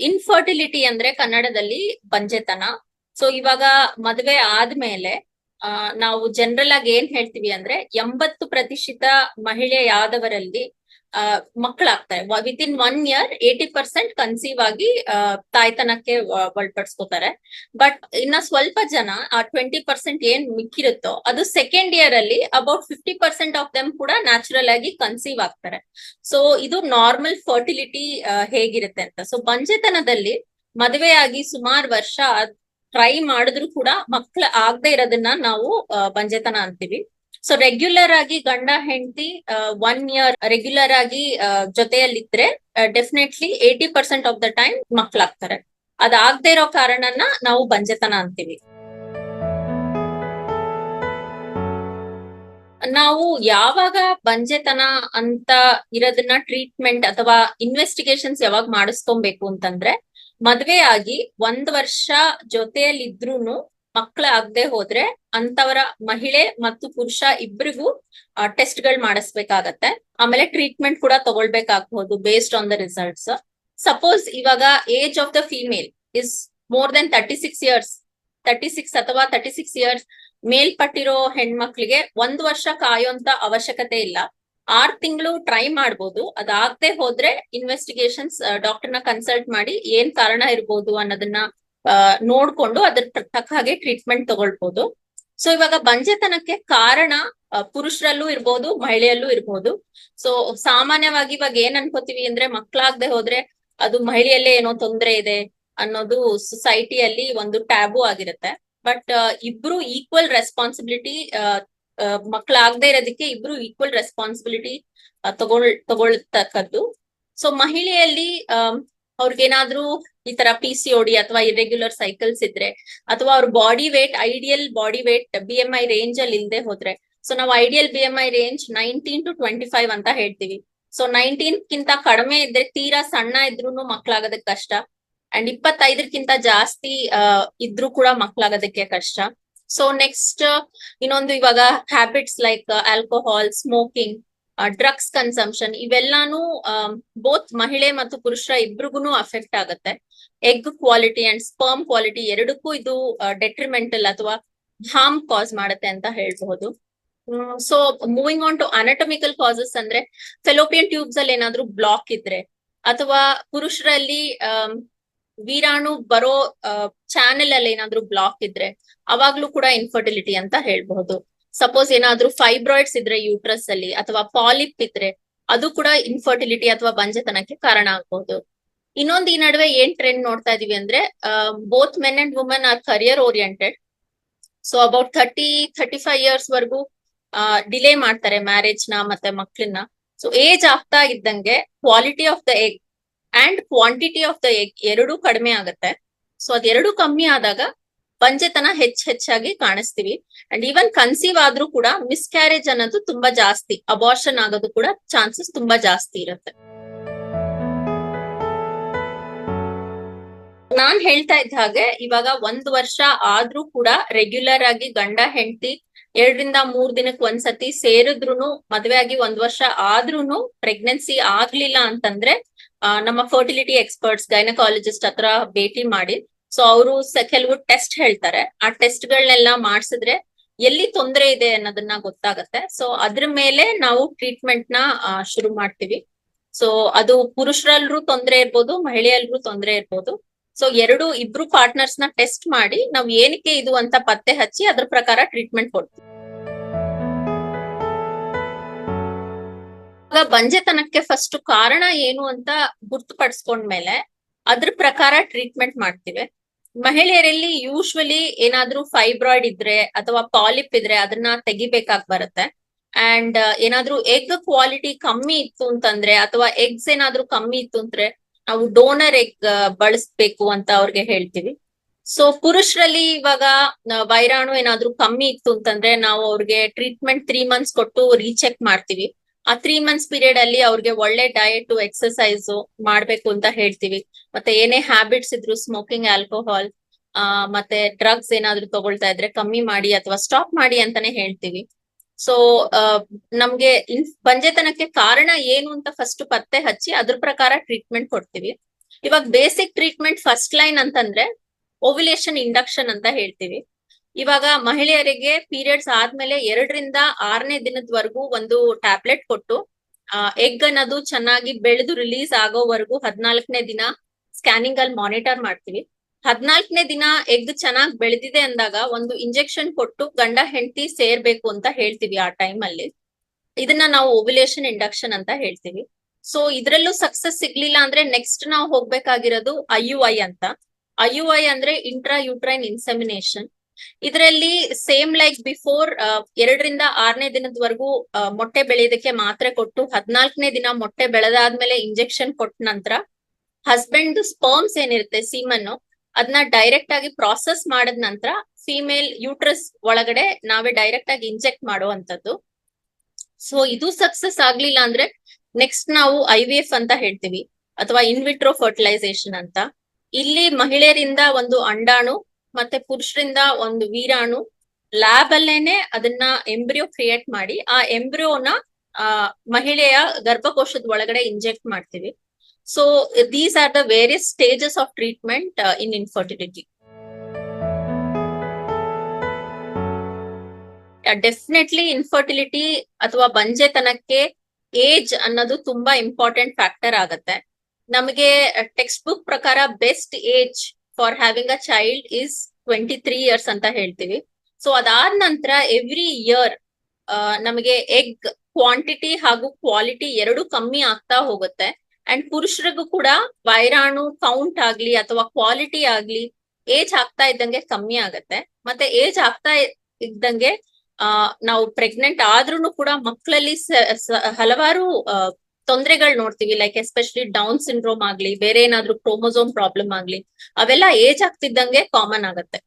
Infertility ಅಂದ್ರೆ ಕನ್ನಡದಲ್ಲಿ ಬಂಜೆತನ. So ಇವಾಗ ಮದ್ವೆ ಆದ್ಮೇಲೆ, ಆ, ನಾವು ಜನರಲ್ ಆಗಿ ಏನ್ ಹೇಳ್ತೀವಿ ಅಂದ್ರೆ ಎಂಬತ್ತು ಪ್ರತಿಶತ ಮಹಿಳೆಯಾದವರಲ್ಲಿ ಮಕ್ಕಳಾಗ್ತಾರೆ within one year eighty percent conceive ಆಗಿ ತಾಯ್ತನಕ್ಕೆ ಒಳಪಡಿಸ್ಕೋತಾರೆ. ಬಟ್ ಇನ್ನ ಸ್ವಲ್ಪ ಜನ, ಆ ಟ್ವೆಂಟಿ ಪರ್ಸೆಂಟ್ ಏನ್ ಮಿಕ್ಕಿರುತ್ತೋ, ಅದು ಸೆಕೆಂಡ್ ಇಯರ್ ಅಲ್ಲಿ about fifty percent of them ಕೂಡ ನ್ಯಾಚುರಲ್ ಆಗಿ ಕನ್ಸೀವ್ ಆಗ್ತಾರೆ. ಸೊ ಇದು ನಾರ್ಮಲ್ ಫರ್ಟಿಲಿಟಿ ಹೇಗಿರುತ್ತೆ ಅಂತ. ಸೊ ಬಂಜೆತನದಲ್ಲಿ ಮದುವೆಯಾಗಿ ಸುಮಾರು ವರ್ಷ ಟ್ರೈ ಮಾಡಿದ್ರು ಕೂಡ ಮಕ್ಳು ಆಗದೆ ಇರೋದನ್ನ ನಾವು ಬಂಜೆತನ ಅಂತೀವಿ. ಸೊ ರೆಗ್ಯುಲರ್ ಆಗಿ ಗಂಡ, ಹೆಂಡತಿ ಒನ್ ಇಯರ್ ರೆಗ್ಯುಲರ್ ಆಗಿ ಜೊತೆಯಲ್ಲಿದ್ರೆ definitely eighty percent of the time ಮಕ್ಳಾಗ್ತಾರೆ. ಅದಾಗದೇ ಇರೋ ಕಾರಣನ ನಾವು ಬಂಜೆತನ ಅಂತೀವಿ. ನಾವು ಯಾವಾಗ ಬಂಜೆತನ ಅಂತ ಇರೋದನ್ನ ಟ್ರೀಟ್ಮೆಂಟ್ ಅಥವಾ ಇನ್ವೆಸ್ಟಿಗೇಷನ್ಸ್ ಯಾವಾಗ ಮಾಡಿಸ್ಕೊಬೇಕು ಅಂತಂದ್ರೆ ಮದ್ವೆ ಆಗಿ ಒಂದ್ ವರ್ಷ ಜೊತೆಯಲ್ಲಿದ್ರೂನು ಮಕ್ಳ ಆಗದೆ ಹೋದ್ರೆ ಅಂತವರ ಮಹಿಳೆ ಮತ್ತು ಪುರುಷ ಇಬ್ಬರಿಗೂ ಟೆಸ್ಟ್ಗಳು ಮಾಡಿಸ್ಬೇಕಾಗತ್ತೆ. ಆಮೇಲೆ ಟ್ರೀಟ್ಮೆಂಟ್ ಕೂಡ ತಗೊಳ್ಬೇಕಾಗಬಹುದು based on the results suppose ಇವಾಗ age of the female is more than thirty six years thirty six ಅಥವಾ ತರ್ಟಿ ಸಿಕ್ಸ್ ಇಯರ್ಸ್ ಮೇಲ್ಪಟ್ಟಿರೋ ಹೆಣ್ಮಕ್ಳಿಗೆ ಒಂದ್ ವರ್ಷ ಕಾಯೋಂತ ಅವಶ್ಯಕತೆ ಇಲ್ಲ. ಆರ್ ತಿಂಗಳು ಟ್ರೈ ಮಾಡ್ಬೋದು. ಅದಾಗದೆ ಹೋದ್ರೆ ಇನ್ವೆಸ್ಟಿಗೇಷನ್ಸ್ ಡಾಕ್ಟರ್ನ ಕನ್ಸಲ್ಟ್ ಮಾಡಿ ಏನ್ ಕಾರಣ ಇರ್ಬೋದು ಅನ್ನೋದನ್ನ ನೋಡ್ಕೊಂಡು ಅದ್ರ ತಕ್ಕ ಹಾಗೆ ಟ್ರೀಟ್ಮೆಂಟ್ ತಗೊಳ್ಬಹುದು ಸೊ ಇವಾಗ ಬಂಜೆತನಕ್ಕೆ ಕಾರಣ ಪುರುಷರಲ್ಲೂ ಇರ್ಬೋದು, ಮಹಿಳೆಯಲ್ಲೂ ಇರ್ಬೋದು. ಸೊ ಸಾಮಾನ್ಯವಾಗಿ ಇವಾಗ ಏನ್ ಅನ್ಕೋತೀವಿ ಅಂದ್ರೆ ಮಕ್ಳಾಗದೆ ಹೋದ್ರೆ ಅದು ಮಹಿಳೆಯಲ್ಲೇ ಏನೋ ತೊಂದ್ರೆ ಇದೆ ಅನ್ನೋದು ಸೊಸೈಟಿಯಲ್ಲಿ ಒಂದು ಟ್ಯಾಬು ಆಗಿರುತ್ತೆ. ಬಟ್ ಇಬ್ರು ಈಕ್ವಲ್ ರೆಸ್ಪಾನ್ಸಿಬಿಲಿಟಿ ಮಕ್ಕಳಾಗದೆ ಇರೋದಕ್ಕೆ ಇಬ್ರು ಈಕ್ವಲ್ ರೆಸ್ಪಾನ್ಸಿಬಿಲಿಟಿ ತಗೊಳ್, ತಗೊಳ್ತಕ್ಕದ್ದು. ಸೊ ಮಹಿಳೆಯಲ್ಲಿ ಅವ್ರಿಗೇನಾದ್ರೂ ಈ ತರ ಪಿ ಸಿ ಓಡಿ ಅಥವಾ ಇರೆಗ್ಯುಲರ್ ಸೈಕಲ್ಸ್ ಇದ್ರೆ, ಅಥವಾ ಅವ್ರ body weight ideal body weight B M I range ಅಲ್ಲಿ ಇಲ್ಲದೆ ಹೋದ್ರೆ ಸೊ ನಾವು ideal B M I range nineteen to twenty five ಅಂತ ಹೇಳ್ತೀವಿ. ಸೊ ನೈನ್ಟೀನ್ ಕಿಂತ ಕಡಿಮೆ ಇದ್ರೆ ತೀರಾ ಸಣ್ಣ ಇದ್ರೂನು ಮಕ್ಳಾಗೋದಕ್ ಕಷ್ಟ. ಅಂಡ್ ಇಪ್ಪತ್ತೈದಕ್ಕಿಂತ ಜಾಸ್ತಿ ಅಹ್ ಇದ್ರೂ ಕೂಡ ಮಕ್ಳಾಗೋದಕ್ಕೆ ಕಷ್ಟ. ಸೊ ನೆಕ್ಸ್ಟ್ ಇನ್ನೊಂದು ಇವಾಗ habits like alcohol smoking drugs consumption ಇವೆಲ್ಲಾನು both ಮಹಿಳೆ ಮತ್ತು ಪುರುಷರ ಇಬ್ರಿಗೂ ಅಫೆಕ್ಟ್ ಆಗುತ್ತೆ. Egg quality and sperm quality ಎರಡಕ್ಕೂ ಇದು ಡೆಟ್ರಿಮೆಂಟಲ್ ಅಥವಾ ಹಾರ್ಮ್ ಕಾಸ್ ಮಾಡುತ್ತೆ ಅಂತ ಹೇಳ್ಬಹುದು. So moving on to anatomical causes ಅಂದ್ರೆ ಫೆಲೋಪಿಯನ್ ಟ್ಯೂಬ್ಸ್ ಅಲ್ಲಿ ಏನಾದ್ರೂ ಬ್ಲಾಕ್ ಇದ್ರೆ ಅಥವಾ ಪುರುಷರಲ್ಲಿ ವೀರಾಣು ಬರೋ ಚಾನೆಲ್ ಅಲ್ಲಿ ಏನಾದ್ರೂ ಬ್ಲಾಕ್ ಇದ್ರೆ ಅವಾಗ್ಲೂ ಕೂಡ ಇನ್ಫರ್ಟಿಲಿಟಿ ಅಂತ ಹೇಳ್ಬಹುದು. ಸಪೋಸ್ ಏನಾದ್ರೂ ಫೈಬ್ರಾಯ್ಡ್ಸ್ ಇದ್ರೆ ಯೂಟ್ರಸ್ ಅಲ್ಲಿ ಅಥವಾ ಪಾಲಿಪ್ ಇದ್ರೆ ಅದು ಕೂಡ ಇನ್ಫರ್ಟಿಲಿಟಿ ಅಥವಾ ಬಂಜತನಕ್ಕೆ ಕಾರಣ ಆಗ್ಬಹುದು ಇನ್ನೊಂದು ಈ ನಡುವೆ ಏನ್ ಟ್ರೆಂಡ್ ನೋಡ್ತಾ ಇದೀವಿ ಅಂದ್ರೆ both men and women are career oriented so about thirty thirty five years ವರ್ಗು ಡಿಲೇ ಮಾಡ್ತಾರೆ ಮ್ಯಾರೇಜ್ನ ಮತ್ತೆ ಮಕ್ಳನ್ನ. ಸೊ ಏಜ್ ಆಗ್ತಾ ಇದ್ದಂಗೆ quality of the egg and quantity of the egg ಎರಡೂ ಕಡಿಮೆ ಆಗುತ್ತೆ. ಸೊ ಅದೆರಡು ಕಮ್ಮಿ ಆದಾಗ ಬಂಜೆತನ ಹೆಚ್ಚ್ ಹೆಚ್ಚಾಗಿ ಕಾಣಿಸ್ತೀವಿ. ಅಂಡ್ ಈವನ್ ಕನ್ಸೀವ್ ಆದ್ರೂ ಕೂಡ ಮಿಸ್ಕ್ಯಾರೇಜ್ ಅನ್ನೋದು ತುಂಬಾ ಜಾಸ್ತಿ ಅಬಾರ್ಷನ್ ಆಗೋದು ಕೂಡ ಚಾನ್ಸಸ್ ತುಂಬಾ ಜಾಸ್ತಿ ಇರುತ್ತೆ. ನಾನ್ ಹೇಳ್ತಾ ಇದ್ದ ಹಾಗೆ ಇವಾಗ ಒಂದ್ ವರ್ಷ ಆದ್ರೂ ಕೂಡ ರೆಗ್ಯುಲರ್ ಆಗಿ ಗಂಡ, ಹೆಂಡತಿ ಎರಡರಿಂದ ಮೂರ್ ದಿನಕ್ಕೆ ಒಂದ್ಸತಿ ಸೇರಿದ್ರುನು, ಮದ್ವೆ ಆಗಿ ಒಂದ್ ವರ್ಷ ಆದ್ರೂನು ಪ್ರೆಗ್ನೆನ್ಸಿ ಆಗ್ಲಿಲ್ಲ ಅಂತಂದ್ರೆ ನಮ್ಮ ಫರ್ಟಿಲಿಟಿ ಎಕ್ಸ್ಪರ್ಟ್ಸ್ ಗೈನಕಾಲಜಿಸ್ಟ್ ಹತ್ರ ಭೇಟಿ ಮಾಡಿ ಸೊ ಅವರು ಕೆಲವು ಟೆಸ್ಟ್ ಹೇಳ್ತಾರೆ. ಆ ಟೆಸ್ಟ್ ಗಳನ್ನೆಲ್ಲ ಮಾಡಿಸಿದ್ರೆ ಎಲ್ಲಿ ತೊಂದರೆ ಇದೆ ಅನ್ನೋದನ್ನ ಗೊತ್ತಾಗತ್ತೆ. ಸೊ ಅದ್ರ ಮೇಲೆ ನಾವು ಟ್ರೀಟ್ಮೆಂಟ್ನ ಶುರು ಮಾಡ್ತೀವಿ. ಸೊ ಅದು ಪುರುಷರಲ್ಲರೂ ತೊಂದರೆ ಇರ್ಬೋದು ಮಹಿಳೆಯಲ್ಲರೂ ತೊಂದರೆ ಇರ್ಬೋದು. ಸೊ ಎರಡು, ಇಬ್ರು ಪಾರ್ಟ್ನರ್ಸ್ನ ಟೆಸ್ಟ್ ಮಾಡಿ ನಾವು ಏನಕ್ಕೆ ಇದು ಅಂತ ಪತ್ತೆ ಹಚ್ಚಿ ಅದ್ರ ಪ್ರಕಾರ ಟ್ರೀಟ್ಮೆಂಟ್ ಕೊಡ್ತೀವಿ. ಬಂಜೆತನಕ್ಕೆ ಫಸ್ಟ್ ಕಾರಣ ಏನು ಅಂತ ಗುರ್ತುಪಡಿಸ್ಕೊಂಡ್ಮೇಲೆ ಅದ್ರ ಪ್ರಕಾರ ಟ್ರೀಟ್ಮೆಂಟ್ ಮಾಡ್ತೀವಿ. ಮಹಿಳೆಯರಲ್ಲಿ ಯೂಶ್ವಲಿ ಏನಾದ್ರೂ ಫೈಬ್ರಾಯ್ಡ್ ಇದ್ರೆ ಅಥವಾ ಪಾಲಿಪ್ ಇದ್ರೆ ಅದನ್ನ ತೆಗಿಬೇಕಾಗ್ ಬರುತ್ತೆ. ಅಂಡ್ ಏನಾದ್ರೂ ಎಗ್ ಕ್ವಾಲಿಟಿ ಕಮ್ಮಿ ಇತ್ತು ಅಂತಂದ್ರೆ ಅಥವಾ ಎಗ್ಸ್ ಏನಾದ್ರೂ ಕಮ್ಮಿ ಇತ್ತು ಅಂದ್ರೆ ನಾವು ಡೋನರ್ ಎಗ್ ಬಳಸ್ಬೇಕು ಅಂತ ಅವ್ರಿಗೆ ಹೇಳ್ತೀವಿ. ಸೊ ಪುರುಷರಲ್ಲಿ ಇವಾಗ ವೈರಾಣು ಏನಾದ್ರೂ ಕಮ್ಮಿ ಇತ್ತು ಅಂತಂದ್ರೆ ನಾವು ಅವ್ರಿಗೆ ಟ್ರೀಟ್ಮೆಂಟ್ ತ್ರೀ ಮಂತ್ಸ್ ಕೊಟ್ಟು ರೀಚೆಕ್ ಮಾಡ್ತೀವಿ. ಆ ತ್ರೀ ಮಂತ್ಸ್ ಪೀರಿಯಡ್ ಅಲ್ಲಿ ಅವ್ರಿಗೆ ಒಳ್ಳೆ ಡಯಟ್ ಎಕ್ಸರ್ಸೈಸ್ ಮಾಡ್ಬೇಕು ಅಂತ ಹೇಳ್ತೀವಿ. ಮತ್ತೆ ಏನೇ ಹ್ಯಾಬಿಟ್ಸ್ ಇದ್ರು ಸ್ಮೋಕಿಂಗ್ ಆಲ್ಕೋಹಾಲ್ ಆ, ಮತ್ತೆ ಡ್ರಗ್ಸ್ ಏನಾದ್ರೂ ತಗೊಳ್ತಾ ಇದ್ರೆ ಕಮ್ಮಿ ಮಾಡಿ ಅಥವಾ ಸ್ಟಾಪ್ ಮಾಡಿ ಅಂತಾನೆ ಹೇಳ್ತೀವಿ. ಸೊ ನಮ್ಗೆ ಬಂಜೆತನಕ್ಕೆ ಕಾರಣ ಏನು ಅಂತ ಫಸ್ಟ್ ಪತ್ತೆ ಹಚ್ಚಿ ಅದ್ರ ಪ್ರಕಾರ ಟ್ರೀಟ್ಮೆಂಟ್ ಕೊಡ್ತೀವಿ. ಇವಾಗ ಬೇಸಿಕ್ ಟ್ರೀಟ್ಮೆಂಟ್ ಫಸ್ಟ್ ಲೈನ್ ಅಂತಂದ್ರೆ ಓವ್ಯುಲೇಷನ್ ಇಂಡಕ್ಷನ್ ಅಂತ ಹೇಳ್ತೀವಿ. ಇವಾಗ ಮಹಿಳೆಯರಿಗೆ ಪೀರಿಯಡ್ಸ್ ಆದ್ಮೇಲೆ ಎರಡರಿಂದ ಆರನೇ ದಿನದವರೆಗೂ ಒಂದು ಟ್ಯಾಬ್ಲೆಟ್ ಕೊಟ್ಟು ಎಗ್ ಅನ್ನೋದು ಚೆನ್ನಾಗಿ ಬೆಳೆದು ರಿಲೀಸ್ ಆಗೋವರೆಗೂ ಹದ್ನಾಲ್ಕನೇ ದಿನ ಸ್ಕ್ಯಾನಿಂಗ್ ಅಲ್ಲಿ ಮಾನಿಟರ್ ಮಾಡ್ತೀವಿ. ಹದ್ನಾಲ್ಕನೇ ದಿನ ಎಗ್ ಚೆನ್ನಾಗಿ ಬೆಳೆದಿದೆ ಅಂದಾಗ ಒಂದು ಇಂಜೆಕ್ಷನ್ ಕೊಟ್ಟು ಗಂಡ, ಹೆಂಡತಿ ಸೇರ್ಬೇಕು ಅಂತ ಹೇಳ್ತೀವಿ ಆ ಟೈಮ್ ಅಲ್ಲಿ. ಇದನ್ನ ನಾವು ಓವ್ಯುಲೇಷನ್ ಇಂಡಕ್ಷನ್ ಅಂತ ಹೇಳ್ತೀವಿ. ಸೊ ಇದ್ರಲ್ಲೂ ಸಕ್ಸಸ್ ಸಿಗ್ಲಿಲ್ಲ ಅಂದ್ರೆ ನೆಕ್ಸ್ಟ್ ನಾವು ಹೋಗ್ಬೇಕಾಗಿರೋದು ಐ ಯು ಐ ಅಂತ. ಐ ಯು ಐ ಅಂದ್ರೆ ಇಂಟ್ರಾ ಯೂಟ್ರೈನ್ ಇನ್ಸೆಮಿನೇಷನ್ ಇದರಲ್ಲಿ ಸೇಮ್ ಲೈಕ್ ಬಿಫೋರ್ ಎರಡರಿಂದ ಆರನೇ ದಿನದವರೆಗೂ ಮೊಟ್ಟೆ ಬೆಳೆಯೋದಕ್ಕೆ ಮಾತ್ರೆ ಕೊಟ್ಟು, ಹದ್ನಾಲ್ಕನೇ ದಿನ ಮೊಟ್ಟೆ ಬೆಳೆದಾದ್ಮೇಲೆ ಇಂಜೆಕ್ಷನ್ ಕೊಟ್ಟ ನಂತರ ಹಸ್ಬೆಂಡ್ ಸ್ಪರ್ಮ್ಸ್ ಏನಿರುತ್ತೆ ಸೀಮನ್ ಅದನ್ನ ಡೈರೆಕ್ಟ್ ಆಗಿ ಪ್ರಾಸೆಸ್ ಮಾಡಿದ ನಂತರ ಫಿಮೇಲ್ ಯೂಟ್ರಸ್ ಒಳಗಡೆ ನಾವೇ ಡೈರೆಕ್ಟ್ ಆಗಿ ಇಂಜೆಕ್ಟ್ ಮಾಡುವಂತದ್ದು ಸೊ ಇದು ಸಕ್ಸಸ್ ಆಗ್ಲಿಲ್ಲ ಅಂದ್ರೆ ನೆಕ್ಸ್ಟ್ ನಾವು ಐ ವಿ ಎಫ್ ಅಂತ ಹೇಳ್ತೀವಿ, ಅಥವಾ ಇನ್ವಿಟ್ರೋ ಫರ್ಟಿಲೈಸೇಷನ್ ಅಂತ. ಇಲ್ಲಿ ಮಹಿಳೆಯರಿಂದ ಒಂದು ಅಂಡಾಣು ಮತ್ತೆ ಪುರುಷರಿಂದ ಒಂದು ವೀರಾಣು ಲ್ಯಾಬ್ ಅಲ್ಲೇನೆ ಅದನ್ನ ಎಂಬ್ರಿಯೋ ಕ್ರಿಯೇಟ್ ಮಾಡಿ, ಆ ಎಂಬ್ರಿಯೋನ ಆ, ಮಹಿಳೆಯ ಗರ್ಭಕೋಶದ ಒಳಗಡೆ ಇಂಜೆಕ್ಟ್ ಮಾಡ್ತೀವಿ. So these are the various stages of treatment in infertility definitely infertility ಅಥವಾ ಬಂಜೆತನಕ್ಕೆ ಏಜ್ ಅನ್ನೋದು ತುಂಬಾ ಇಂಪಾರ್ಟೆಂಟ್ ಫ್ಯಾಕ್ಟರ್ ಆಗತ್ತೆ. ನಮಗೆ ಟೆಕ್ಸ್ಟ್ ಬುಕ್ ಪ್ರಕಾರ best age for having a child is twenty three years ಅಂತ ಹೇಳ್ತೀವಿ. ಸೊ ಅದಾದ ನಂತರ ಎವ್ರಿ ಇಯರ್ ನಮಗೆ ಎಗ್ ಕ್ವಾಂಟಿಟಿ ಹಾಗೂ ಕ್ವಾಲಿಟಿ ಎರಡು ಕಮ್ಮಿ ಆಗ್ತಾ ಹೋಗುತ್ತೆ. ಅಂಡ್ ಪುರುಷರಿಗೂ ಕೂಡ ವೈರಾಣು ಕೌಂಟ್ ಆಗ್ಲಿ ಅಥವಾ ಕ್ವಾಲಿಟಿ ಆಗ್ಲಿ ಏಜ್ ಆಗ್ತಾ ಇದ್ದಂಗೆ ಕಮ್ಮಿ ಆಗತ್ತೆ. ಮತ್ತೆ ಏಜ್ ಆಗ್ತಾ ಇದ್ದಂಗೆ, ಆ, ನಾವು ಪ್ರೆಗ್ನೆಂಟ್ ಆದ್ರೂನು ಕೂಡ ಮಕ್ಕಳಲ್ಲಿ ಹಲವಾರು ತೊಂದರೆಗಳು ನೋಡ್ತೀವಿ ಲೈಕ್ ಎಸ್ಪೆಷಲಿ ಡೌನ್ ಸಿಂಡ್ರೋಮ್ ಆಗ್ಲಿ, ಬೇರೆ ಏನಾದ್ರೂ ಕ್ರೋಮೋಸೋಮ್ ಪ್ರಾಬ್ಲಮ್ ಆಗ್ಲಿ, ಅವೆಲ್ಲ ಏಜ್ ಆಗ್ತಿದ್ದಂಗೆ ಕಾಮನ್ ಆಗತ್ತೆ.